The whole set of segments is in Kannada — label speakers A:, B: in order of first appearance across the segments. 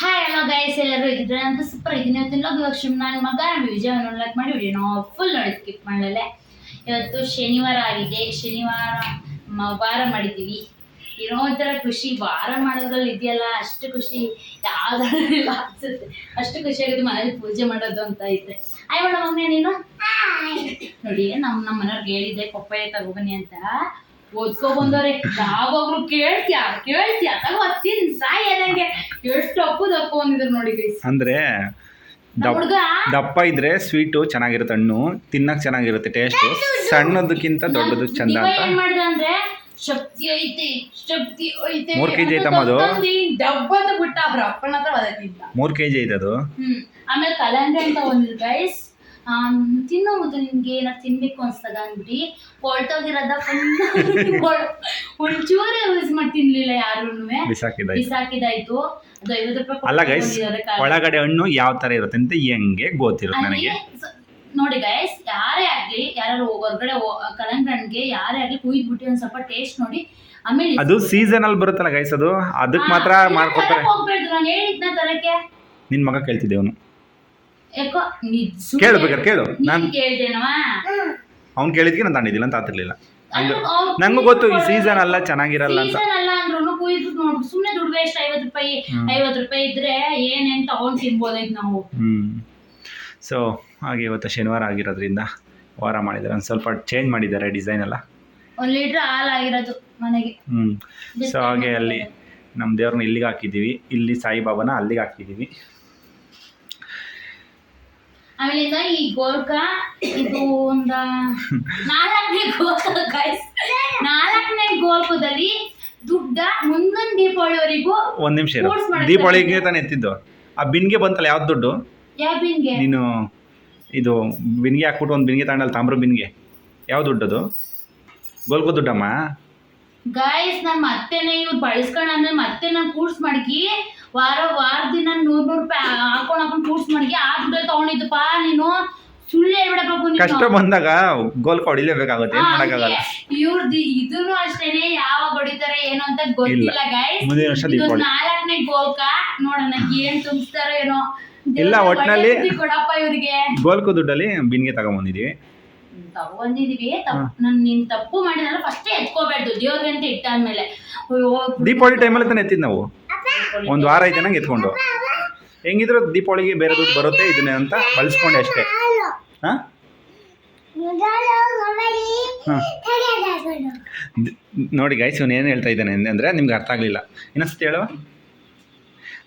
A: ಹಾಯ್ ಹಲೋ ಗೈಸ್ ಎಲ್ಲರೂ ಇದ್ರೆ ಅಂತ ಸೂಪರ್ ಇದ್ದೀನಿ ಇವತ್ತಿನ ಲೋಕ ಇವಾಗ ಶಿವ್ ನನ್ನ ಮಗ ನಮ್ಮ ವಿಜಯವನ್ನು ಲೈಕ್ ಮಾಡಿ ವಿಡಿಯೋ ನಾವು ಫುಲ್ ನೋಡಿ ಸ್ಕಿಪ್ ಮಾಡಲೇ ಇವತ್ತು ಶನಿವಾರ ಆಗಿದೆ. ಶನಿವಾರ ವಾರ ಮಾಡಿದ್ದೀವಿ. ಏನೋ ಒಂಥರ ಖುಷಿ. ವಾರ ಮಾಡೋದ್ರಲ್ಲಿ ಇದೆಯಲ್ಲ ಅಷ್ಟು ಖುಷಿ. ಯಾವ್ದಾದ್ರೂ ಅನ್ಸುತ್ತೆ. ಅಷ್ಟು ಖುಷಿ ಆಗುತ್ತೆ ಮನೇಲಿ ಪೂಜೆ ಮಾಡೋದು ಅಂತ ಐತೆ ಆಯ್ ಮೇಡಮ್ ನೀನು? ನೋಡಿ ನಮ್ಮ ನಮ್ಮ ಮನೆಯವ್ರಿಗೆ ಹೇಳಿದ್ದೆ ಪಪ್ಪಾಯ ತಗೋಬನ್ನಿ ಅಂತ. ಓದ್ಕೊ ಬಂದವ್ರೆ ಯಾವಾಗ್ಲೂ ಕೇಳ್ತ್ಯಾ ಕೇಳ್ತ್ಯಾ? ತಗೋ ತಿನ್ ಸಾಯ ಎಷ್ಟು ಅಪ್ಪು ದಪ್ಪ ಬಂದಿದ್ರು ನೋಡಿ ಗೈಸ್
B: ಅಂದ್ರೆ ದಪ್ಪ
A: ಹುಡುಗ?
B: ದಪ್ಪ ಇದ್ರೆ ಸ್ವೀಟು ಚೆನ್ನಾಗಿರುತ್ತೆ ಹಣ್ಣು ತಿನ್ನಕ್ ಚೆನ್ನಾಗಿರುತ್ತೆ ಟೇಸ್ಟ್ ಸಣ್ಣದಕ್ಕಿಂತ ದೊಡ್ಡದು ಚಂದ ಅಂತ.
A: ಏನ್ ಮಾಡಿದ ಅಂದ್ರೆ ಶಕ್ತಿ ಐತೆ ಶಕ್ತಿ ಐತೆ
B: ಮೂರ್ ಕೆಜಿ ಐತಮ್ಮ ಅದು?
A: ಡಬ್ಬ ಅಂತ ಬಿಟ್ಟ ಅವ್ರ ಅಪ್ಪನ ಹತ್ರ ಒದಗಿದ್ದ.
B: ಮೂರ್ ಕೆ ಜಿ ಐತೆ ಅದು?
A: ಆಮೇಲೆ ಕಲಂಗಡಿ ಅಂತ ಒಂದು ಗೈಸ್ ತಿನ್ನೋ ಮೊದಲು ನಿಮ್ಗೆ ಏನಾರು ತಿನ್ಬೇಕು ಅನ್ಸ್ತದ ಅಂದ್ಬಿಟ್ಟು ಫುಲ್ ಒಂಚೂರೇ ಯೂಸ್ ಮಾಡಿ ತಿನ್ಲಿಲ್ಲ ಯಾರು
B: ಬಿಸಾಕಿದ
A: ಬಿಸಾಕಿದಾಯ್ತು ಅದು ಐವತ್ತು ರೂಪಾಯಿ
B: ಅಲ್ಲ ಗೈಸ್ ಒಳಗಡೆ ಹಣ್ಣು ಯಾವ ತರ ಇರುತ್ತೆ ಅಂತ ಹೆಂಗೆ ಗೊತ್ತಿರುತ್ತೆ ನನಗೆ?
A: ನೋಡಿ ಗೈಸ್ ಯಾರೇ ಆಗ್ಲಿ ಯಾರು ಹೊರಗಡೆ ಹಣ್ಣಿಗೆ ಯಾರೇ ಆಗ್ಲಿ ಕುಯ್ದು ಬಿಟ್ಟಿ ಒಂದ್ ಸ್ವಲ್ಪ ಟೇಸ್ಟ್ ನೋಡಿ ಆಮೇಲೆ
B: ಅದು ಸೀಸನ್ ಅಲ್ಲಿ ಬರುತ್ತಲ್ಲ ಗೈಸ್ ಅದು ಅದಕ್ಕೆ ಮಾತ್ರ ಮಾಡ್ಕೊಡ್ತಾರೆ.
A: ಹೋಗ್ಬೇಡ್ದು ನಾನು ಹೇಳಿದ್ನ ತರಕ್ಕೆ
B: ನಿನ್ ಮಗ ಕೇಳ್ತಿದ್ದೆ ಅವನು.
A: ಯಾಕೋ ನಿಜ
B: ಕೇಳು ಬೇಕಾದ್ರೆ ಕೇಳು. ನಾನ್
A: ಕೇಳ್ದೇನವಾ?
B: ಅವ್ನು ಕೇಳಿದ್ಕೆ ನಾನು ತಂಡಿದ್ದಿಲ್ಲ ಅಂತ ಆತಿರ್ಲಿಲ್ಲ ನಂಗೂ ಗೊತ್ತು ಈ ಸೀಸನ್ ಅಲ್ಲ ಚೆನ್ನಾಗಿರಲ್ಲ ಅಂತ.
A: ಸೀಸನ್ ಅಲ್ಲ ಅಂದ್ರೂ ಕುಯ್ದು ನೋಡ್. ಸುಮ್ನೆ ದುಡ್ಡು ವೇಸ್ಟ್ ಐವತ್ತು ರೂಪಾಯಿ. ಐವತ್ತು ರೂಪಾಯಿ ಇದ್ರೆ ಏನೇನು ತಗೊಂಡು ತಿನ್ಬೋದೈತ್ ನಾವು.
B: ಸೊ ಹಾಗೆ ಇವತ್ತು ಶನಿವಾರ ಆಗಿರೋದ್ರಿಂದ ವಾರ ಮಾಡಿದ್ದಾರೆ. ಒಂದು ಸ್ವಲ್ಪ ಚೇಂಜ್ ಮಾಡಿದ್ದಾರೆ ಡಿಸೈನ್ ಎಲ್ಲ.
A: ಹ್ಞೂ ಲೀಟರ್ ಹಾಲ್ ಆಗಿರೋದು ಮನೆಗೆ.
B: ಹ್ಞೂ ಸೊ ಹಾಗೆ ಅಲ್ಲಿ ನಮ್ಮ ದೇವ್ರನ್ನ ಇಲ್ಲಿಗೆ ಹಾಕಿದ್ದೀವಿ. ಇಲ್ಲಿ ಸಾಯಿಬಾಬಾನ ಅಲ್ಲಿಗೆ ಹಾಕಿದ್ದೀವಿ.
A: ಆಮೇಲಿಂದ ಈ ಗೋರ್ಕ ಇದು ಒಂದ ನಾಲ್ಕನೇ ಗೋರ್ಕ ಗೈಸ್ ನಾಲ್ಕನೇ ಗೋರ್ಕದಲ್ಲಿ ದುಡ್ಡ ಮುಂದಿನ ದೀಪಾವಳಿವರೆಗೂ
B: ಒಂದ್ ನಿಮಿಷ ಇರು. ದೀಪಾವಳಿಗೆ ತಾನೇ ಎತ್ತಿದ್ದು? ಆ ಬಿನ್ಗೆ ಬಂತಲ್ಲ ಯಾವ್ದು ದುಡ್ಡು?
A: ಯಾವ ಬಿನ್ಗೆ?
B: ನೀನು ಇದು ಬಿನ್ಗೆ ಹಾಕ್ಬಿಟ್ಟು ಒಂದು ಬಿನ್ಗೆ ತಗೊಂಡಲ್ಲ ತಾಮ್ರ ಬಿನ್ಗೆ. ಯಾವ ದುಡ್ಡದು? ಗೋಲ್ಕೋ ದುಡ್ಡಮ್ಮ?
A: ಗೈಸ್ ನಾನು ಮತ್ತೆನೆ ಇವ್ರು ಬಳಸ್ಕೊಂಡ್ ಅಂದ್ರೆ ಮತ್ತೆ ನಾನು ಕೂಡ್ಸ್ ಮಡಗಿ. ವಾರ ವಾರ ದಿನ ನೂರ್ ನೂರ್ ರೂಪಾಯಿ ಹಾಕೊಂಡ್ ಹಾಕೊಂಡ್ ಕೂಡ್ಸ್ ಮಾಡ್ಕಿ ಆ ದುಡ್ಡ ತಗೊಂಡಿದ್ದಪ್ಪ ನೀನು? ಸುಳ್ಳು ಹೇಳ್ಬಿಡಪ್ಪ
B: ಕಷ್ಟ ಬಂದಾಗ ಗೋಲ್ ಹೊಡಿಲೇಬೇಕಾಗುತ್ತೆ ಮಾಡೋಕ್ಕಾಗಲ್ಲ.
A: ಇವ್ರದ್ದು ಇದನ್ನು ಅಷ್ಟೇನೆ ಯಾವಾಗ ಹೊಡಿತಾರೆ ಏನು ಅಂತ ಗೊತ್ತಿಲ್ಲ ಗೈಸ್
B: ಮುಂದಿನ ವರ್ಷ ದೀಪಾವಳಿ.
A: ನಾಲ್ಕನೇ ಗೋಲ್ಕ ನೋಡೋಣ ಏನ್ ತುಂಬಿಸ್ತಾರೋ ಏನೋ.
B: ಇಲ್ಲ,
A: ಒಟ್ಟಿನಲ್ಲಿ ಕೊಡಪ್ಪ ಇವ್ರಿಗೆ.
B: ಗೋಲ್ಕೋ ದುಡ್ಡಲ್ಲಿ ಬಿನ್ಗೆ ತಗೊಂಬಂದಿದ್ದೀವಿ
A: ತಗೊಂಡಿದೀವಿ ನಾನು ನೀನ್ ತಪ್ಪು ಮಾಡಿದ್ನಲ್ಲ ಫಸ್ಟೇ ಎತ್ಕೋಬಾರ್ದು ದೇವ್ರಿಗೆ ಅಂತ ಇಟ್ಟಾದ್ಮೇಲೆ. ಅಯ್ಯೋ,
B: ದೀಪಾವಳಿ ಟೈಮಲ್ಲಿ ತಾನೆ ಎತ್ತಿದ್ ನಾವು? ಒಂದು ವಾರ ಐತೆ ನಂಗೆ ಎತ್ಕೊಂಡು? ಹೆಂಗಿದ್ರು ದೀಪಾವಳಿಗೆ ಬೇರೆ ದುಡ್ಡು ಬರುತ್ತೆ ಇದನ್ನೇ ಅಂತ ಬಳಸ್ಕೊಂಡೆ ಅಷ್ಟೇ. ಹಾಂ? ಹಾಂ. ನೋಡಿ ಗೈಸ್ ಇವನು ಏನು ಹೇಳ್ತಾ ಇದ್ದಾನೆ ಅಂದರೆ ನಿಮ್ಗೆ ಅರ್ಥ ಆಗಲಿಲ್ಲ. ಇನ್ನೊಂದ್ಸತಿ ಹೇಳುವ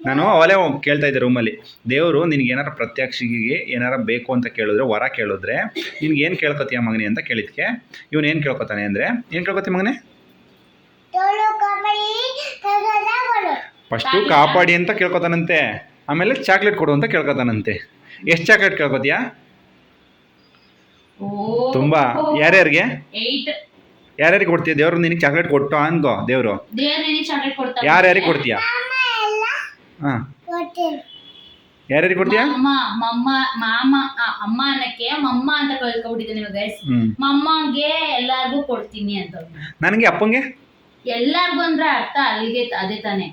B: ನಾನು ಅವಲೇ ಕೇಳ್ತಾ ಇದ್ದೆ ರೂಮಲ್ಲಿ ದೇವರು ನಿನಗೆ ಏನಾರ ಪ್ರತ್ಯಕ್ಷಿಗೆ ಏನಾರ ಬೇಕು ಅಂತ ಕೇಳಿದ್ರೆ ವರ ಕೇಳಿದ್ರೆ ನಿನ್ಗೆ ಏನು ಕೇಳ್ಕೊತೀಯ ಮಗನೇ ಅಂತ ಕೇಳಿದ್ಕೆ ಇವನು ಏನು ಕೇಳ್ಕೊತಾನೆ ಅಂದರೆ ಏನು ಕೇಳ್ಕೊತೀಯ ಮಗನೇ? ಫಸ್ಟು ಕಾಪಾಡಿ ಅಂತ ಕೇಳ್ಕೊತಾನಂತೆ. ಆಮೇಲೆ ಚಾಕ್ಲೇಟ್ ಕೊಡು ಅಂತ ಕೇಳ್ಕೊತಾನಂತೆ. ಎಷ್ಟು ಚಾಕ್ಲೇಟ್ ಕೇಳ್ಕೊತೀಯಾ? ತುಂಬಾ. ಯಾರ್ಯಾರಿಗೆ? ಯಾರ್ಯಾರಿಗೆ ಕೊಡ್ತೀಯ ದೇವ್ರು? ನಿನಗೆ ಚಾಕ್ಲೇಟ್ ಕೊಟ್ಟು ಅನ್ಕೋ ದೇವ್ರು. ಯಾರ್ಯಾರಿಗೆ ಕೊಡ್ತೀಯಾ? ಹಾಂ. ಯಾರ್ಯಾರಿಗೆ ಕೊಡ್ತೀಯಾ?
A: ಅಮ್ಮ ಮಮ್ಮ ಮಾಮ ಆ, ಅಮ್ಮ ಅನ್ನಕ್ಕೆ ಮಮ್ಮ ಅಂತ ಕಳ್ಕೊಬಿಟ್ಟಿದ್ದೀನಿ ಗೈಸ್
B: ಹ್ಞೂ
A: ಮಮ್ಮಗೆ ಎಲ್ಲಾರ್ಗೂ ಕೊಡ್ತೀನಿ ಅಂತ
B: ನನಗೆ ಅಪ್ಪಂಗೆ?
A: ಎಲ್ಲಾರ್ಗು ಅಂದ್ರೆ ಅರ್ಥ ಅಲ್ಲಿಗೆ ಅದೇ ತಾನೆ.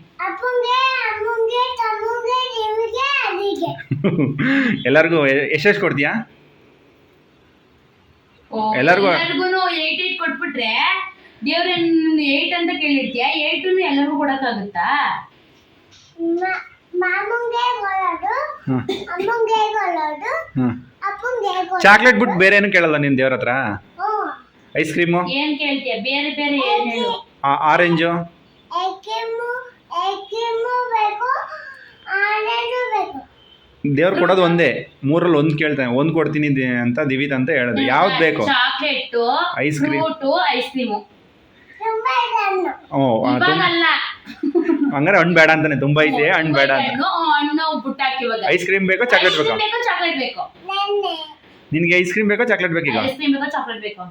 B: ಎಲ್ಲರಿಗೂ ಎಷ್ಟೆಷ್ಟು ಕೊಡ್ತೀಯಾ? ಎಲ್ಲಾರ್ಗೂ-
A: ಎಲ್ಲಾರ್ಗು ಏಟ್ ಏಟ್ ಕೊಟ್ಬಿಟ್ರೆ ದೇವ್ರ ಏಟ್ ಅಂತ ಕೇಳಿರ್ತೀಯ? ಏಟ್ ಎಲ್ಲರಿಗೂ ಕೊಡಕ್ಕಾಗುತ್ತಾ?
B: ಚಾಕ್ಲೇಟ್ ಬಿಟ್ಟು ಬೇರೆ ಏನು ಕೇಳಲ್ಲ ನಿನ್ನ ದೇವ್ರ ಹತ್ರ? ಐಸ್ ಕ್ರೀಮು
A: ಏನ್ ಕೇಳ್ತೀಯ? ಬೇರೆ ಬೇರೆ ಏನ್ ಹೇಳು?
B: ಆರೆಂಜು ದೇವ್ರು ಕೊಡೋದು ಒಂದೇ. ಮೂರಲ್ಲಿ ಒಂದು ಕೇಳ್ತಾನೆ. ಒಂದು ಕೊಡ್ತೀನಿ ದಿ- ಅಂತ ದಿವಿತ್ ಅಂತ ಹೇಳೋದು ಯಾವ್ದು ಬೇಕು?
A: Chocolate
B: ice cream.
A: Ice cream
B: ಓ ಹಂಗಾರೆ ಹಣ್ಣು ಬೇಡ ಅಂತಾನೆ ತುಂಬಾ ಇದೆ ಹಣ್ಣು ಬೇಡ ಅಂತ
A: ಹಣ್ಣು ಹಣ್ಣು ಬುಟ್ಟಾಕಿ ಇವಾಗ.
B: ಐಸ್ ಕ್ರೀಮ್ ಬೇಕೋ ಚಾಕ್ಲೇಟ್ ಬೇಕೋ?
A: ಬೇಕು ಚಾಕ್ಲೇಟ್ ಬೇಕು?
C: ನೆನ್ನೆ.
B: ನಿನಗೆ ಐಸ್ ಕ್ರೀಮ್ ಬೇಕೋ ಚಾಕ್ಲೇಟ್ ಬೇಕೀಗ
A: ಐಸ್ ಕ್ರೀಮ್ ಬೇಕು ಚಾಕ್ಲೇಟ್ ಬೇಕು?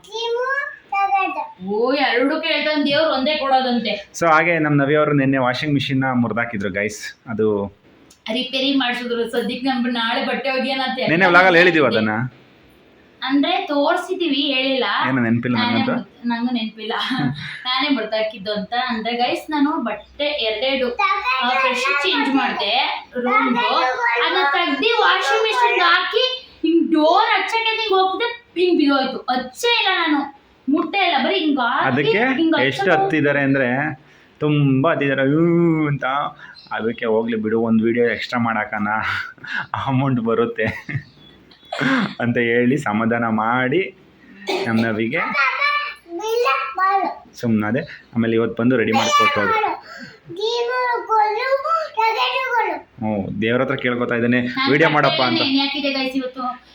A: ಓ ಎರಡು ಕೇಳ್ತಾನೆ ದೇವ್ರು ಒಂದೇ ಕೊಡೋದಂತೆ.
B: ಸೊ ಹಾಗೆ ನಮ್ಮ ನವಿಯವರು ನಿನ್ನೆ ವಾಷಿಂಗ್ ಮಿಷಿನ್ ಮುರಿದಾಕಿದ್ರು ಗೈಸ್ ಅದು
A: ರಿಪೇರಿ ಮಾಡಿಸಿದ್ರು ಸದ್ಯಕ್ಕೆ ನಮ್ಗೆ ನಾಳೆ ಬಟ್ಟೆ ಒಗೆಯನಂತೆ
B: ನಿನ್ನೆ ವ್ಲಾಗಲ್ಲಿ ಹೇಳಿದೀವಿ ಅದನ್ನ?
A: ಅಂದ್ರೆ ತೋರ್ಸಿದೀವಿ ಹೇಳಿಲ್ಲ.
B: ಏನೋ ನೆನಪಿಲ್ಲ
A: ನಂಗೂ ನೆನಪಿಲ್ಲ. ನಾನೇ ಬರ್ತಾಕಿದ್ದು ಅಂತ ಅಂದ್ರೆ ಗೈಸ್ ನಾನು ಬಟ್ಟೆ ಎರಡೆರಡು ಫ್ರೆಶ್ ಚೇಂಜ್ ಮಾಡಿದೆ ರೂಮ್ದು ಅದನ್ನ ತೆಗ್ದು ವಾಷಿಂಗ್ ಮಿಷಿನ್ ಹಾಕಿ ಹಿಂಗ್ ಡೋರ್ ಹಚ್ಚಕ್ಕೆ ಹಿಂಗ್ ಹೋಗ್ದೆ ಹಿಂಗ್ ಬಿದ್ದೋಯ್ತು. ಹಚ್ಚೇ ಇಲ್ಲ ನಾನು. ಮುಟ್ಟೆ ಇಲ್ಲ. ಬರೀ ಹಿಂಗ್
B: ಅದಕ್ಕೆ ಎಷ್ಟು ಹತ್ತಿದ್ದಾರೆ ಅಂದರೆ ತುಂಬ ಹತ್ತಿದ್ದಾರೆ. ಯೂ ಅಂತ. ಅದಕ್ಕೆ ಹೋಗ್ಲಿ ಬಿಡು ಒಂದು ವಿಡಿಯೋ ಎಕ್ಸ್ಟ್ರಾ ಮಾಡಾಕನ ಅಮೌಂಟ್ ಬರುತ್ತೆ. ಅಂತ ಹೇಳಿ ಸಮಾಧಾನ ಮಾಡಿ ನಮ್ಮ ನವಿಗೆ ಸುಮ್ಮನದೆ ಆಮೇಲೆ ಇವತ್ತು ಬಂದು ರೆಡಿ ಮಾಡಿಕೊಟ್ಟು ಹೋದ್ರು. ಹ್ಞೂ ದೇವ್ರ ಹತ್ರ ಕೇಳ್ಕೊತಾ ಇದ್ದಾನೆ. ವಿಡಿಯೋ ಮಾಡಪ್ಪ ಅಂತ.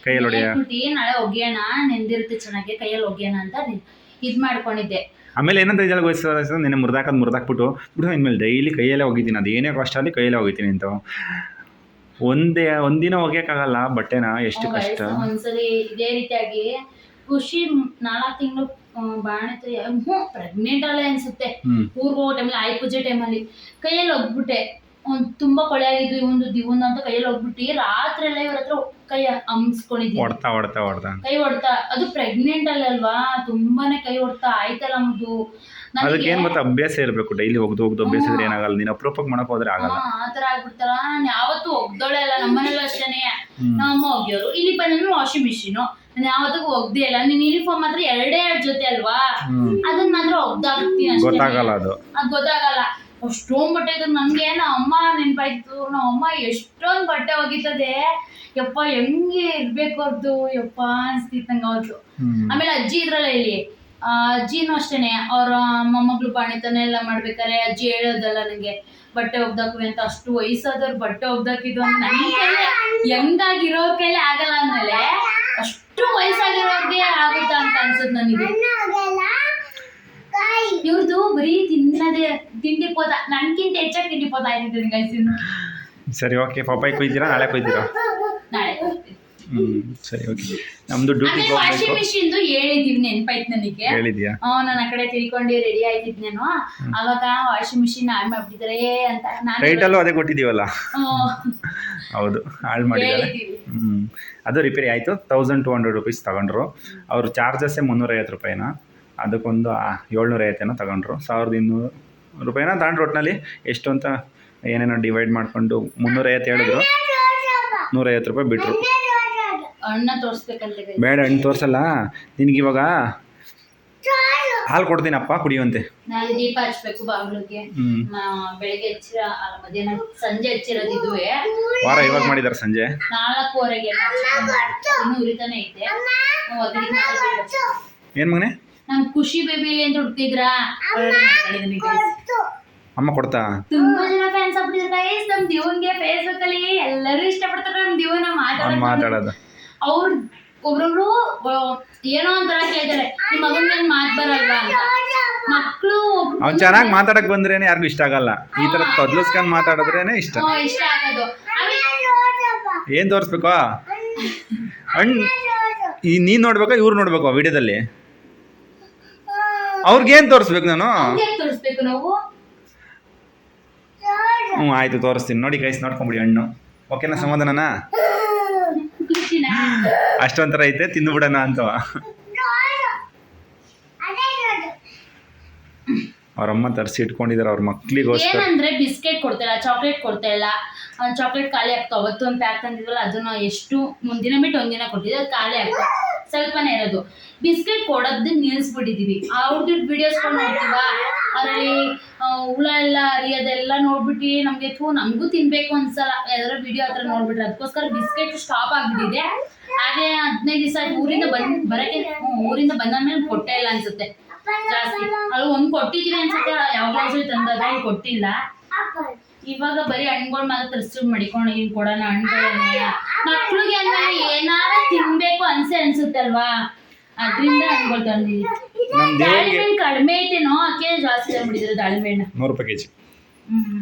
B: ಕೈಯಲ್ಲಿ ಹೊಡೆಯ?
A: ಹಾಕ್ಬಿಟ್ಟು ನಾಳೆ ಒಗ್ಯಣ? ನೆಂದಿರುತ್ತೆ ಚೆನ್ನಾಗಿ. ಕೈಯಲ್ಲಿ ಒಗ್ಯಣ ಅಂತ ಇದು ಮಾಡ್ಕೊಂಡಿದ್ದೆ.
B: ಆಮೇಲೆ ಏನಂತ ಇದೆಲ್ಲ ವಯಸ್ಸು ನಿನ್ನೆ ಮುರಿದಾಕದ್ ಮುರಿದಾಕ್ಬಿಟ್ಟು. ಬಿಡು ಇನ್ಮೇಲೆ ಡೈಲಿ ಕೈಯಲ್ಲೇ ಹೋಗಿದ್ದೀನಿ ಅದು ಏನೇ ಕಷ್ಟ ಅಲ್ಲಿ ಕೈಯಲ್ಲೇ ಹೋಗಿದ್ದೀನಿ ಅಂತ. ಒಂದೇ ಒಂದಿನ ಒಗೆಯಕ್ಕಾಗಲ್ಲ ಬಟ್ಟೆನ ಎಷ್ಟು ಕಷ್ಟ.
A: ಒಂದ್ಸಲಿ ಇದೇ ರೀತಿಯಾಗಿ ಖುಷಿ ನಾಲ್ಕು ತಿಂಗಳು ಬಾಣೆ ಪ್ರೆಗ್ನೆಂಟ್ ಅಲ್ಲೇ ಅನ್ಸುತ್ತೆ. ಊರ್ಗ್ ಹೋಗೋ ಟೈಮಲ್ಲಿ ಆಯ್ ಪೂಜೆ ಟೈಮಲ್ಲಿ ಕೈಯಲ್ಲಿ ಹೋಗ್ಬಿಟ್ಟೆ ಒಂದ್ ತುಂಬಾ ಕೊಳೆ ಆಗಿದ್ದು ಇವೊಂದು ದಿವನ್ ಅಂತ ಕೈಯಲ್ಲಿ ಹೋಗ್ಬಿಟ್ಟು ರಾತ್ರಿ ಎಲ್ಲ ಇವ್ರ ಹತ್ರ ಕೈ ಅಮ್ಸ್ಕೊಂಡಿದ್ವಿ
B: ಹೊಡ್ತಾ ಹೊಡ್ತಾ ಹೊಡ್ತಾ
A: ಕೈ ಹೊಡ್ತಾ ಅದು ಪ್ರೆಗ್ನೆಂಟ್ ಅಲ್ಲಲ್ವಾ ತುಂಬಾನೇ ಕೈ ಹೊಡ್ತಾ ಆಯ್ತಲ್ಲ ನಮ್ದು
B: ಅದಕ್ಕೆ ಏನು ಮತ್ತೆ ಅಭ್ಯಾಸ ಇರಬೇಕು ಡೈಲಿ ಹೋಗ್ದು ಹೋಗ್ದು ಅಭ್ಯಾಸ ಇದ್ರೆ ಏನಾಗಲ್ಲ. ನೀನು ಅಪರೂಪಕ್ಕೆ ಮಾಡಕ್ ಹೋದ್ರೆ ಆಗಲ್ಲ.
A: ಆತರ ತರ ಆಗ್ಬಿಡ್ತಾರ ನಾನು ಯಾವತ್ತೂ ಒಗ್ದೋಳೆ ಅಲ್ಲ ನಮ್ಮನೆಲ್ಲ ಅಷ್ಟೇನೆ. ನಮ್ಮ ಒಗ್ಯೋರು. ಇಲ್ಲಿ ಬಂದ್ರೆ ವಾಷಿಂಗ್ ಮಿಷಿನ್ ನಾನು ಯಾವತ್ತಿಗೂ ಒಗ್ದೇ ಇಲ್ಲ. ನೀನ್ ಯೂನಿಫಾರ್ಮ್ ಮಾತ್ರ ಎರಡೇ ಎರಡು ಜೊತೆ ಅಲ್ವಾ. ಅದನ್ನ ಮಾತ್ರ ಒಗ್ದಾಕ್ತೀನಿ ಅಷ್ಟೇ
B: ಗೊತ್ತಾಗಲ್ಲ ಅದು.
A: ಅದ್ ಗೊತ್ತಾಗಲ್ಲ. ಅಷ್ಟೊಂದ್ ಬಟ್ಟೆ ಇದ್ರೆ ನನ್ಗೆ ನಮ್ಮ ಅಮ್ಮ ನೆನ್ಪಾಯ್ತು. ನಮ್ಮ ಅಮ್ಮ ಎಷ್ಟೊಂದ್ ಬಟ್ಟೆ ಒಗಿತದೆ. ಯಪ್ಪ ಹೆಂಗೆ ಇರ್ಬೇಕು ಅವ್ರದ್ದು ಯಪ್ಪ ಅನ್ಸ್ತಿತ್ತು ನಂಗೆ ಅವತ್ತು. ಆಮೇಲೆ ಅಜ್ಜಿ ಇದ್ರಲ್ಲ ಇಲ್ಲಿ. ಅಜ್ಜಿನೂ ಅಷ್ಟೇನೆ. ಅವ್ರ ಮೊಮ್ಮಗಳು ಬಾಣಿತನ ಎಲ್ಲ ಮಾಡ್ಬೇಕಾರೆ ಅಜ್ಜಿ ಹೇಳೋದಲ್ಲ ನಂಗೆ ಬಟ್ಟೆ ಒಗ್ದಾಕುವೆ ಅಂತ ಅಷ್ಟು ವಯಸ್ಸಾದವ್ರು ಬಟ್ಟೆ ಒಗ್ದಾಕಿದ್ದು ಅಂತ ನನ್ನ ಕೈಲಿ ಆಗಲ್ಲ ಅಂದ್ಮೇಲೆ ಅಷ್ಟು ವಯಸ್ಸಾಗಿರೋರ್ಗೆ ಆಗುತ್ತಾ ಅಂತ ಅನ್ಸುತ್ತೆ ನನಗೆ ಇವ್ರದ್ದು ಬರೀ ತಿನ್ನದೇ ತಿಂಡಿ ಪೋದ ನನ್ಕಿಂತ ಹೆಚ್ಚಾಗಿ ತಿಂಡಿ ಪೋದ ಆಗಿದ್ದೀನಿ ಗೈಸಿನ
B: ಸರಿ ಓಕೆ ಪಪ್ಪಾಯಿ ಕೊಯ್ತೀರಾ? ನಾಳೆ ಕೊಯ್ತೀರಾ?
A: ನಾಳೆ
B: ಹ್ಞೂ ಸರಿ ಓಕೆ ನಮ್ದು
A: ಡ್ಯೂಟಿ ವಾಷಿಂಗ್
B: ಹೋಗ್ಬೇಕು.
A: ಮಿಷಿನ್ದು ಹೇಳಿದೀವಿ ನೆನ್ಪಾಯ್ತು ನನಗೆ.
B: ಹೇಳಿದ್ಯಾ?
A: ನಾನು ಆ ಕಡೆ ತಿಳ್ಕೊಂಡು ರೆಡಿ ಆಯ್ತಿದ್ನೇನೋ ಅವಾಗ ವಾಷಿಂಗ್ ಮಿಷಿನ್ ಹಾಳು ಮಾಡ್ಬಿಟ್ಟಿದ್ದಾರೆ ಅಂತ ನಾನು
B: ರೈಟಲ್ಲೂ ಅದೇ ಕೊಟ್ಟಿದ್ದೀವಲ್ಲ? ಹೌದು ಹಾಳು ಮಾಡಿದ್ದಾರೆ.
A: ಹೇಳಿದೀವಿ
B: ಅದು ರಿಪೇರಿ ಆಯಿತು. ತೌಸಂಡ್ ಟು ಹಂಡ್ರೆಡ್ ರುಪೀಸ್ ತಗೊಂಡ್ರು. ಅವ್ರ ಚಾರ್ಜಸ್ಸೇ ಮುನ್ನೂರೈವತ್ತು ರೂಪಾಯಿನ? ಅದಕ್ಕೊಂದು ಏಳ್ನೂರೈವತ್ತೇನೋ ತಗೊಂಡ್ರು. ಸಾವಿರದ ಇನ್ನೂರು ರೂಪಾಯಿನ ತಗೊಂಡ್ರು ಒಟ್ಟಿನಲ್ಲಿ ಎಷ್ಟು ಅಂತ ಏನೇನೋ ಡಿವೈಡ್ ಮಾಡಿಕೊಂಡು ಮುನ್ನೂರೈವತ್ತು ಹೇಳಿದ್ರು. ನೂರೈವತ್ತು ರೂಪಾಯಿ ಬಿಟ್ಟರು
A: ಅಣ್ಣ ತೋರಿಸ್ಬೇಕಂತ.
B: ಬೇಡ ಹಣ್ಣು ತೋರಿಸಲ್ಲ. ಇವಾಗ ಹಾಲು ಕೊಡ್ತೀನಪ್ಪ ಕುಡಿಯುವಂತೆ.
A: ನಾನು ದೀಪ ಹಚ್ಬೇಕು ಬಾಗಿಲಿಗೆ. ಬೆಳಿಗ್ಗೆ ಹಚ್ಚಿರ ಅಲ್ಲ, ಮಧ್ಯಾಹ್ನ ಸಂಜೆ ಹಚ್ಚಿರೋದು ಇದುವೆ.
B: ವಾರ ಇವಾಗ ಮಾಡಿದಾರೆ ಸಂಜೆ.
A: ನಾಲ್ಕೂವರೆಗೆ ಇನ್ನು ಉರಿತಾನೆ ಐತೆ.
B: ಏನ್ ಮಗನೆ?
A: ನಮ್ ಖುಷಿ ಬೇಬಿ ಅಂತ guys.
B: ಅಮ್ಮ ಕೊಡ್ತಾ?
A: ತುಂಬಾ ಜನ ಫ್ಯಾನ್ಸ್ ಆಗ್ಬಿಟ್ಟಿದ್ರೆ ಗೈಸ್ ನಮ್ ದಿವನ್ಗೆ ಫೇಸ್ಬುಕ್ ಅಲ್ಲಿ ಎಲ್ಲರೂ ಇಷ್ಟಪಡ್ತಾರೆ ನಮ್ ದಿವನ
B: ಅವ್ನು
A: ಮಾತಾಡೋದು
B: ಮಾತಾಡೋದು.
A: ಅವ್ರು ಒಬ್ರೊಬ್ರು ಏನೋ ಒಂಥರ ಕೇಳ್ತಾರೆ ನಿಮ್ ಮಗನ್ ಮೇಲೆ ಮಾತು ಬರಲ್ವಾ ಅಂತ. ಮಕ್ಳು
B: ಅವ್ನು ಚೆನ್ನಾಗಿ ಮಾತಾಡಕ್ ಬಂದ್ರೇನೆ ಯಾರಿಗೂ ಇಷ್ಟ ಆಗಲ್ಲ. ಈ ತರ ತದ್ಲಸ್ಕೊಂಡ್ ಮಾತಾಡಿದ್ರೇನೆ ಇಷ್ಟ.
A: ಆಗೋದು.
B: ಏನು ತೋರಿಸ್ಬೇಕು? ಅಣ್ಣ ಈ ನೀನು ನೋಡ್ಬೇಕಾ ಇವ್ರು ನೋಡ್ಬೇಕು ವಿಡಿಯೋದಲ್ಲಿ? ಅವ್ರಿಗೇನ್ ತೋರಿಸ್ಬೇಕು ನಾನು?
A: ಹೇಗ್ ತೋರಿಸ್ಬೇಕು ನಾವು?
B: ಹ್ಞೂ ಆಯ್ತು ತೋರಿಸ್ತೀನಿ. ನೋಡಿ ಕೈಸ್ ನೋಡ್ಕೊಂಬಿಡಿ ಹಣ್ಣು ಓಕೆನಾ ಸಮಾಧಾನನಾ? ಅಷ್ಟೊಂಥರ ಐತೆ ತಿಂದುಬಿಡೋಣ ಅಂತ ಅವ್ರಮ್ಮ ತರಿಸಿ ಇಟ್ಕೊಂಡಿದ್ದಾರೆ ಅವ್ರ ಮಕ್ಳಿಗೋಸ್ಕರ.
A: ಏನಂದ್ರೆ ಬಿಸ್ಕೆಟ್ ಕೊಡ್ತಾ ಚಾಕ್ಲೇಟ್ ಕೊಡ್ತಾ ಇಲ್ಲ ಚಾಕ್ಲೇಟ್ ಖಾಲಿ ಆಗ್ತಾವ, ಅವತ್ತು ಒಂದು ಪ್ಯಾಕ್ ತಂದಿದ್ವಲ್ಲ, ಅದನ್ನ ಎಷ್ಟು, ಮುಂದಿನ ಬಿಟ್ಟು ಒಂದಿನ ಕೊಟ್ಟಿದ್ದೆ, ಅದು ಖಾಲಿ ಆಗ್ತಾವ. ಸ್ವಲ್ಪನೇ ಇರೋದು. ಬಿಸ್ಕೆಟ್ ಕೊಡೋದನ್ನ ನಿಲ್ಲಿಸ್ಬಿಟ್ಟಿದೀವಿ ಅವ್ರದ್ದು ವಿಡಿಯೋಸ್ಗಳು ನೋಡ್ತೀವ? ಅದರಲ್ಲಿ ಹುಳ ಎಲ್ಲ ಅರಿಯೋದೆಲ್ಲ ನೋಡ್ಬಿಟ್ಟು ನಮಗೆ, ಥೂ, ನಮಗೂ ತಿನ್ಬೇಕು ಅನ್ಸಲ್ಲ. ಯಾವ್ದಾರ ವಿಡಿಯೋ ಹತ್ರ ನೋಡ್ಬಿಟ್ರೆ ಅದಕ್ಕೋಸ್ಕರ ಬಿಸ್ಕೆಟ್ ಸ್ಟಾಪ್ ಆಗ್ಬಿಟ್ಟಿದೆ. ಹಾಗೆ ಹದಿನೈದು ದಿವಸ ಊರಿಂದ ಬಂದ್, ಬರಕ್ಕೆ ಊರಿಂದ ಬಂದ ಮೇಲೆ ಕೊಟ್ಟೆ ಇಲ್ಲ ಅನ್ಸುತ್ತೆ. ಜಾಸ್ತಿ. ಅದು ಒಂದ್ ಕೊಟ್ಟಿದ್ದೀವಿ ಅನ್ಸುತ್ತೆ. ಯಾವ ತಂದದ ಕೊಟ್ಟಿಲ್ಲ. ಇವಾಗ ಬರೀ ಹಣ್ಗಳು ಮಾತ್ರ ತರಿಸಿ ಮಡಿಕೊಂಡು ಹಿಂಗ್ ಕೊಡೋಣ ಹಣ್ಗಳನ್ನ ಮಕ್ಳಿಗೆ ಅಂದ್ರೆ ಏನಾರ ತಿನ್ಬೇಕು ಅನ್ಸೆ ಅನ್ಸುತ್ತಲ್ವಾ? ಅದ್ರಿಂದ ಹಣ್ಗಳು
B: ದೇವ್ರಿಗೆ
A: ದಾಳಿಮೆಣ್ ಕಡಿಮೆ ಐತೇನೋ ಅಕ್ಕೆ ಜಾಸ್ತಿ ತಂದ್ಬಿಟ್ಟಿದ್ರು ಹಣ್ಣು.
B: ನೂರು ರೂಪಾಯಿ ಕೆ ಜಿ
A: ಹ್ಮ್.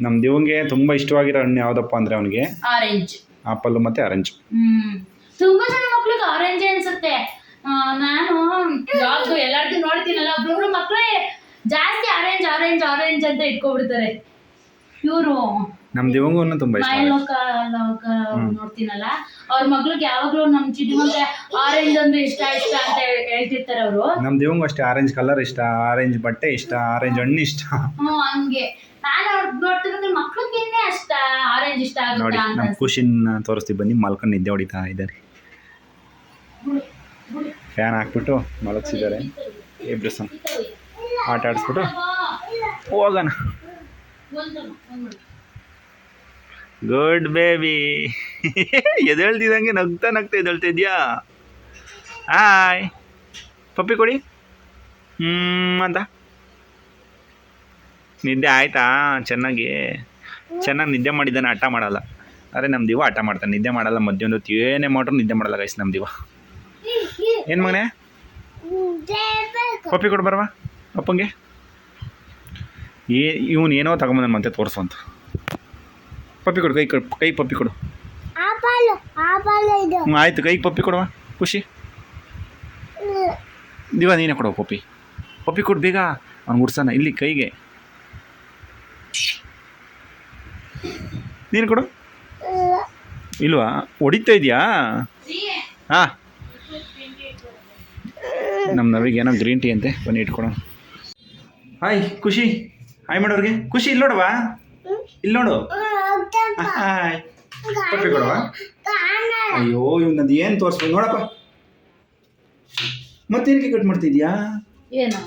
B: ನಮ್ಮ ದೇವಂಗೆ ತುಂಬಾ ಇಷ್ಟವಾಗಿರೋ ಹಣ್ಣು ಯಾವ್ದಪ್ಪ ಅಂದ್ರೆ ಅವನಿಗೆ?
A: ಆರೆಂಜ್.
B: ಆಪಲ್ ಮತ್ತೆ ಆರೆಂಜ್.
A: ಹ್ಮ್. ತುಂಬಾ ಜನ ಮಕ್ಳಿಗೆ ಆರೆಂಜ್ ಅನ್ಸುತ್ತೆ. ಆ, ನಾನು ಯಾವ್ದು ಎಲ್ಲಾರ್ದು ನೋಡ್ತೀನಲ್ಲ ಒಬ್ರೊಬ್ರು ಮಕ್ಳೇ ಜಾಸ್ತಿ ಆರೆಂಜ್ ಆರೆಂಜ್ ಆರೆಂಜ್ ಅಂತ ಇಟ್ಕೊಬಿಡ್ತಾರೆ. ಇವರು
B: ನಮ್ಮ ದಿವಂಗೂ ತುಂಬಾ ಇಷ್ಟ.
A: ಮಾಯಲೋಕ ಲೋಕ ನೋಡ್ತೀನಲ್ಲ ಅವ್ರ ಮಗ್ಳಿಗೆ ಯಾವಾಗ್ಲೂ ನಮ್ ಚಿಟಿ ಮಗ ಆರೆಂಜ್ ಒಂದು ಇಷ್ಟ ಇಷ್ಟ ಅಂತ ಹೇಳ್- ಹೇಳ್ತಿರ್ತಾರೆ ಅವರು.
B: ನಮ್ಮ ದಿವಂಗೂ ಅಷ್ಟೇ ಆರೆಂಜ್ ಕಲರ್ ಇಷ್ಟ ಆರೆಂಜ್ ಬಟ್ಟೆ ಇಷ್ಟ ಆರೆಂಜ್ ಹಣ್ಣು ಇಷ್ಟ.
A: ಹ್ಮ್ ಹಂಗೆ. ನಾನು ಅವ್ರ ನೋಡ್ತಿರೋದ್ರೆ ಮಕ್ಳಿಗೇನೆ ಅಷ್ಟ ಆರೆಂಜ್ ಇಷ್ಟ
B: ನೋಡಿ
A: ಆಗುತ್ತಾ ಅಂತ
B: ನಮ್ಮ ಖುಷಿನ ತೋರಿಸ್ತೀವಿ ಬನ್ನಿ ಮಲ್ಕೊಂಡು ನಿದ್ದೆ ಹೊಡಿತಾ ಇದ್ದಾರೆ. ಫ್ಯಾನ್ ಹಾಕ್ಬಿಟ್ಟು ಮಲಗಿಸಿದ್ದಾರೆ. ಇಬ್ರು ಸಮ ಆಟ ಆಡಿಸ್ಬಿಟ್ಟು ಹೋಗೋಣ. ಗುಡ್ ಬೇಬಿ ಎದ್ದೇಳ್ತಿದ್ದಂಗೆ ನಗ್ತಾ ನಗ್ತಾ ಎದೇಳ್ತಿದ್ಯಾ ಇದೆಯಾ ಹಾಯ್ ಪಪ್ಪಿ ಕೊಡಿ. ಹ್ಞೂ ಅಂತ. ನಿದ್ದೆ ಆಯ್ತಾ? ಚೆನ್ನಾಗಿ. ಚೆನ್ನಾಗಿ ನಿದ್ದೆ ಮಾಡಿದ್ದಾನೆ ಹಠ ಮಾಡಲ್ಲ. ಅರೆ ನಮ್ಮ ದಿವ ಹಠ ಮಾಡ್ತಾನೆ. ನಿದ್ದೆ ಮಾಡಲ್ಲ ಮಧ್ಯಾಹ್ನ ಹೊತ್ತು ಏನೇ ಮಾಡ್ರು ನಿದ್ದೆ ಮಾಡಲ್ಲ ಗೈಸ್ ನಮ್ಮ ದಿವ. ಏನು ಮಗನೇ? ಪಪ್ಪಿ ಕೊಡು. ಬರವಾ. ಅಪ್ಪಂಗೆ ಏ ಇವನು ಏನೋ ತಗೊಂಬಂದ ಮತ್ತೆ ತೋರಿಸು ಅಂತ. ಪಪ್ಪಿ ಕೊಡು ಕೈ ಕೊಡು ಕೈ ಪಪ್ಪಿ ಕೊಡು. ಹ್ಞೂ ಆಯ್ತು ಕೈಗೆ ಪಪ್ಪಿ ಕೊಡುವ ಖುಷಿ. ದಿವ ನೀನೇ ಕೊಡುವ ಪಪ್ಪಿ. ಪಪ್ಪಿ ಕೊಡು ಬೇಗ. ಅವ್ನು ಉಡ್ಸೋಣ ಇಲ್ಲಿ ಕೈಗೆ. ನೀನು ಕೊಡು. ಇಲ್ವಾ? ಹೊಡಿತಾ ಇದೆಯಾ? ಹಾಂ. ನಮ್ಮ ನವಿಗೆ ಏನೋ ಗ್ರೀನ್ ಟೀ ಅಂತೆ ಬನ್ನಿ ಇಟ್ಕೊಳೋಣ ಹಾಯ್ ಖುಷಿ. ಹಾಯ್ ಮಾಡೋರಿಗೆ ಖುಷಿ ಇಲ್ಲಿ ನೋಡವಾ? ಇಲ್ಲಿ ನೋಡು. ಹಾಯ್ ಪಪ್ಪಿ ಕೊಡುವ. ಅಯ್ಯೋ ಇವ್ನದು ಏನು ತೋರಿಸ್ಬೋದು ನೋಡಪ್ಪ. ಮತ್ತೇನಕ್ಕೆ ಕಟ್ ಮಾಡ್ತಿದ್ಯಾ?
A: ಏನು?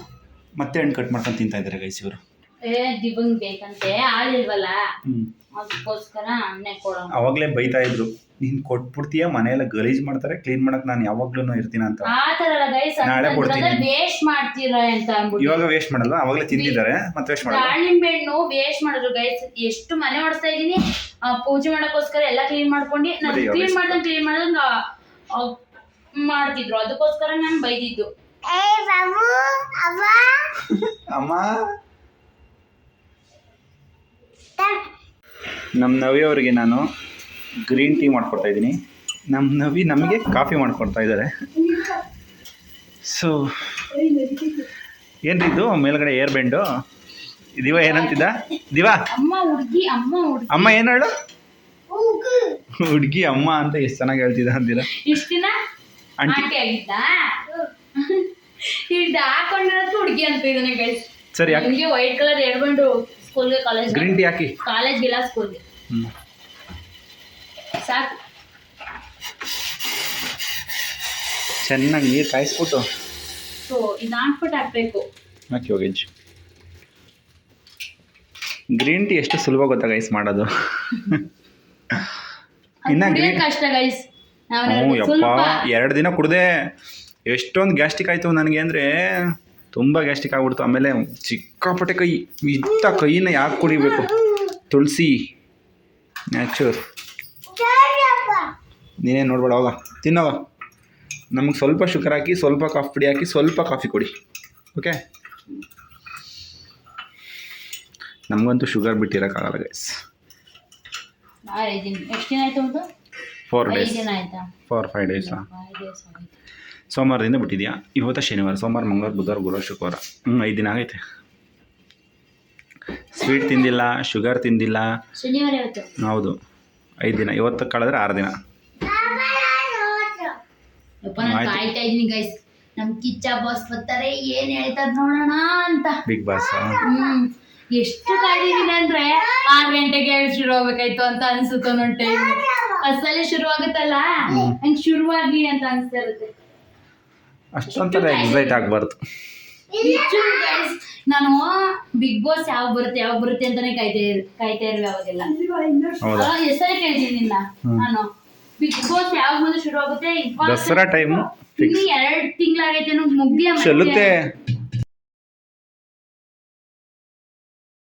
B: ಮತ್ತೆ ಹಣ್ಣು ಕಟ್ ಮಾಡ್ಕೊಂಡು ತಿಂತಾ ಇದ್ದಾರೆ ಗೈಸ್ ಇವರು?
A: ಏ ದಿವಂಗ್ ಬೇಕಂತೆ ಆಳಿಲ್ವಲ್ಲ?
B: ಹ್ಞೂ
A: ಅದಕ್ಕೋಸ್ಕರ ಅಣ್ಣೆ ಕೊಡೋಣ.
B: ಅವಾಗಲೇ ಬೈತಾ ಇದ್ರು ನೀನ್ ಕೊಟ್ಬಿಡ್ತೀಯ ಮನೆಯೆಲ್ಲ ಗಲೀಜ್ ಮಾಡ್ತಾರೆ ಕ್ಲೀನ್ ಮಾಡಕ್ ನಾನು ಯಾವಾಗ್ಲೂ ಇರ್ತೀನಿ ಅಂತ
A: ಆ ತರ ಅಲ್ಲ ಗೈಸ್
B: ನಾಳೆ ಕೊಡ್ತೀನಿ.
A: ವೇಸ್ಟ್ ಮಾಡ್ತೀರಾ ಅಂತ ಅಂದ್ಬಿಟ್ಟು.
B: ಇವಾಗ ವೇಸ್ಟ್ ಮಾಡಲ್ಲ ಅವಾಗ್ಲೇ ತಿಂದಿದ್ದಾರೆ ಮತ್ತೆ ವೇಸ್ಟ್ ಮಾಡಲ್ಲ.
A: ದಾಳಿಂಬೆ ಹಣ್ಣು ವೇಸ್ಟ್ ಮಾಡಿದ್ರು ಗೈಸ್ ಎಷ್ಟು ಮನೆ ಮಾಡಿಸ್ತಾ ಇದೀನಿ ಆ, ಪೂಜೆ ಮಾಡಕ್ಕೋಸ್ಕರ ಎಲ್ಲ ಕ್ಲೀನ್ ಮಾಡ್ಕೊಂಡು ನಾನು ಕ್ಲೀನ್
B: waste
A: ಮಾಡ್ದಂಗ್ ಕ್ಲೀನ್ ಮಾಡ್ದಂಗ ಆ, ಮಾಡ್ತಿದ್ರು ಅದಕ್ಕೋಸ್ಕರ ನಾನು ಬೈದಿದ್ದು.
C: ಏ ಬಾಬು ಅವ್ವ
B: ಅಮ್ಮ. ನಮ್ಮ ನವಿಯವರಿಗೆ ನಾನು ಗ್ರೀನ್ ಟೀ ಮಾಡ್ಕೊಡ್ತಾ ಇದ್ದೀನಿ. ನಮ್ಮ ನವಿ ನಮಗೆ ಕಾಫಿ ಮಾಡ್ಕೊಡ್ತಾ ಇದ್ದಾರೆ. ಸೊ ಏನ್ರಿ ಇದು? ಮೇಲ್ಗಡೆ ಏರ್ ಬೆಂಡು. ದಿವ ಏನಂತಿದ್ದ? ದಿವಾ?
A: ಅಮ್ಮ
B: ಏನು ಹೇಳು? ಹುಡುಗಿ. ಅಮ್ಮ ಅಂತ ಎಷ್ಟು ಚೆನ್ನಾಗಿ ಹೇಳ್ತಿದ್ದ ಅಂತೀರ?
A: ಹುಡ್ಗಿ
B: ಸರಿ
A: ವೈಟ್ ಕಲರ್ ಎಡ್ಕೊಂಡು ಸ್ಕೂಲ್ಗೆ ಕಾಲೇಜ್
B: ಗ್ರೀನ್ ಟೀ ಹಾಕಿ.
A: ಕಾಲೇಜ್ಗಿಲ್ಲ ಸ್ಕೂಲ್ಗೆ. ಸಾಕು.
B: ಚೆನ್ನಾಗಿ ನೀರು ಕಾಯಿಸ್ಬಿಟ್ಟು.
A: ಸೊ ಇದು ಹಾಕ್ಬಿಟ್ಟು ಹಾಕ್ಬೇಕು.
B: ಹಾಕಿ ಹೋಗಿಜ್ ಗ್ರೀನ್ ಟೀ ಎಷ್ಟು ಸುಲಭ ಗೊತ್ತಾ ಗೈಸ್ ಮಾಡೋದು? ಇನ್ನ ಗ್ರೀನ್
A: ಕಷ್ಟ ಗೈಸ್
B: ಹ್ಞೂ ಯಪ್ಪ ಎರಡು ದಿನ ಕುಡ್ದೆ ಎಷ್ಟೊಂದು ಗ್ಯಾಸ್ಟಿಕ್ ಆಯಿತು ನನಗೆ ಅಂದರೆ ತುಂಬ ಗ್ಯಾಸ್ಟಿಕ್ ಆಗ್ಬಿಡ್ತು. ಆಮೇಲೆ ಚಿಕ್ಕಾಪಟ್ಟೆ ಕೈ ಇದ್ದ ಕೈನ ಯಾಕೆ ಕುಡಿಬೇಕು ತುಳಸಿ ನ್ಯಾಚುರ್
C: ನೀನೇನು
B: ನೀನೇ ನೋಡ್ಬೇಡ ಹೋಗ. ತಿನ್ನೋವ ನಮಗೆ ಸ್ವಲ್ಪ ಶುಗರ್ ಹಾಕಿ ಸ್ವಲ್ಪ ಕಾಫಿ ಪುಡಿ ಹಾಕಿ ಸ್ವಲ್ಪ ಕಾಫಿ ಕೊಡಿ. ಓಕೆ ನಮಗಂತೂ sugar ಬಿಟ್ಟಿರೋಕ್ಕಾಗಲ್ಲ guys four days four five ಡೇಸಾ. ಸೋಮವಾರದಿಂದ ಬಿಟ್ಟಿದ್ಯಾ? ಇವತ್ತು ಶನಿವಾರ ಸೋಮವಾರ ಮಂಗಳವಾರ ಬುಧವಾರ ಗುರುವಾರ ಶುಕ್ರವಾರ. ಹ್ಞೂ ಐದು ದಿನ ಆಗೈತೆ. ಸ್ವೀಟ್ ತಿಂದಿಲ್ಲ ಶುಗರ್ ತಿಂದಿಲ್ಲ. ಹೌದು ಐದು ದಿನ. ಇವತ್ತು ಕಳೆದ್ರೆ ಆರು ದಿನ.
A: ನಮ್ ಕಿಚ್ಚ ಬಾಸ್ ಬರ್ತಾರೆ ಏನ್ ಹೇಳ್ತಾರ ನೋಡೋಣ ಅಂತ.
B: ಬಿಗ್ ಬಾಸ್
A: ಎಷ್ಟು ಕಾಯ್ದಿದ್ದೀನಿ ಅಂದ್ರೆ ಆರ್ ಗಂಟೆಗೆ ಶುರು ಆಗ್ಬೇಕಾಯ್ತು ಅಂತ ಅನ್ಸುತ್ತೆ ಒಂದೊಂದ್ ಟೈಮ್ ಅಸಲಿ ಶುರು ಆಗುತ್ತಲ್ಲ ಹಂಗ್ ಶುರುವಾಗ್ಲಿ ಅಂತ ಅನ್ಸ್ತಾ ಇರುತ್ತೆ.
B: ಅಷ್ಟೊಂಥರ ಎಕ್ಸೈಟ್ ಆಗಬಾರ್ದು.
A: ನಾನು ಬಿಗ್ ಬಾಸ್ ಯಾವ ಬರುತ್ತೆ ಯಾವ ಬರುತ್ತೆ ಅಂತಾನೆ ಕಾಯ್ತಾ ಕಾಯ್ತಾ ಇರುವೆ ಅವಾಗೆಲ್ಲ. ಹೆಸರೇ ಕೇಳಿದೀನಿ ನಿನ್ನ ನಾನು. ಬಿಗ್ ಬಾಸ್ ಯಾವಾಗ ಮುಂದೆ ಶುರು ಆಗುತ್ತೆ
B: ದಸರಾ ಟೈಮು
A: ಇನ್ನು ಎರಡ್ ತಿಂಗಳಾಗೈತೆ ಮುಗ್ದಿ
B: ಚೆಲ್ಲುತ್ತೆ